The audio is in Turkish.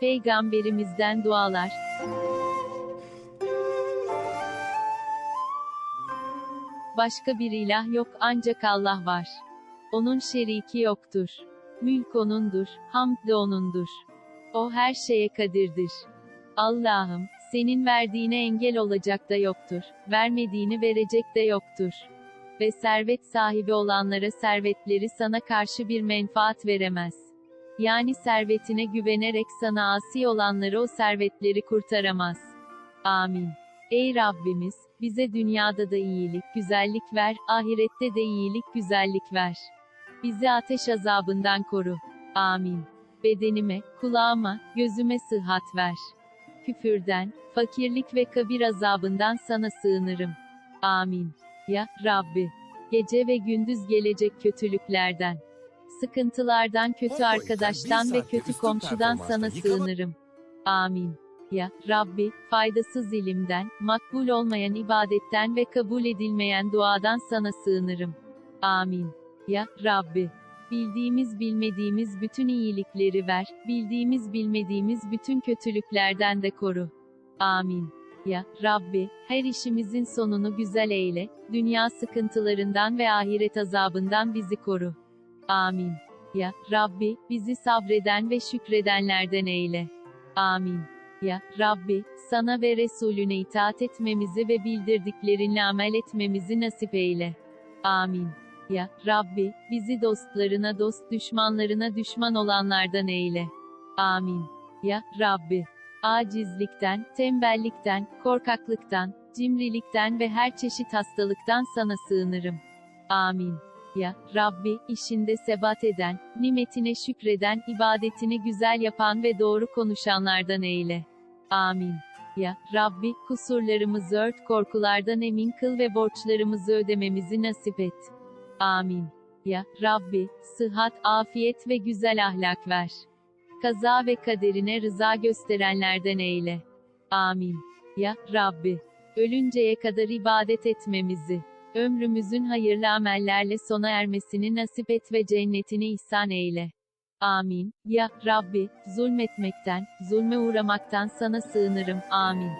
Peygamberimizden dualar. Başka bir ilah yok ancak Allah var. Onun şeriki yoktur. Mülk O'nundur, hamd de O'nundur. O her şeye kadirdir. Allah'ım, senin verdiğine engel olacak da yoktur, vermediğini verecek de yoktur. Ve servet sahibi olanlara servetleri sana karşı bir menfaat veremez. Yani servetine güvenerek sana asi olanları o servetleri kurtaramaz. Amin. Ey Rabbimiz, bize dünyada da iyilik, güzellik ver, ahirette de iyilik, güzellik ver. Bizi ateş azabından koru. Amin. Bedenime, kulağıma, gözüme sıhhat ver. Küfürden, fakirlik ve kabir azabından sana sığınırım. Amin. Ya Rabbi. Gece ve gündüz gelecek kötülüklerden, sıkıntılardan, kötü arkadaştan ve kötü komşudan sana sığınırım. Amin. Ya Rabbi, faydasız ilimden, makbul olmayan ibadetten ve kabul edilmeyen duadan sana sığınırım. Amin. Ya Rabbi, bildiğimiz bilmediğimiz bütün iyilikleri ver, bildiğimiz bilmediğimiz bütün kötülüklerden de koru. Amin. Ya Rabbi, her işimizin sonunu güzel eyle, dünya sıkıntılarından ve ahiret azabından bizi koru. Amin. Ya Rabbi, bizi sabreden ve şükredenlerden eyle. Amin. Ya Rabbi, sana ve Resulüne itaat etmemizi ve bildirdiklerinle amel etmemizi nasip eyle. Amin. Ya Rabbi, bizi dostlarına dost düşmanlarına düşman olanlardan eyle. Amin. Ya Rabbi, acizlikten, tembellikten, korkaklıktan, cimrilikten ve her çeşit hastalıktan sana sığınırım. Amin. Ya Rabbi, işinde sebat eden, nimetine şükreden, ibadetini güzel yapan ve doğru konuşanlardan eyle. Amin. Ya Rabbi, kusurlarımızı ört, korkulardan emin kıl ve borçlarımızı ödememizi nasip et. Amin. Ya Rabbi, sıhhat, afiyet ve güzel ahlak ver. Kaza ve kaderine rıza gösterenlerden eyle. Amin. Ya Rabbi. Ölünceye kadar ibadet etmemizi, ömrümüzün hayırlı amellerle sona ermesini nasip et ve cennetini ihsan eyle. Amin. Ya Rabbi, zulmetmekten, zulme uğramaktan sana sığınırım. Amin.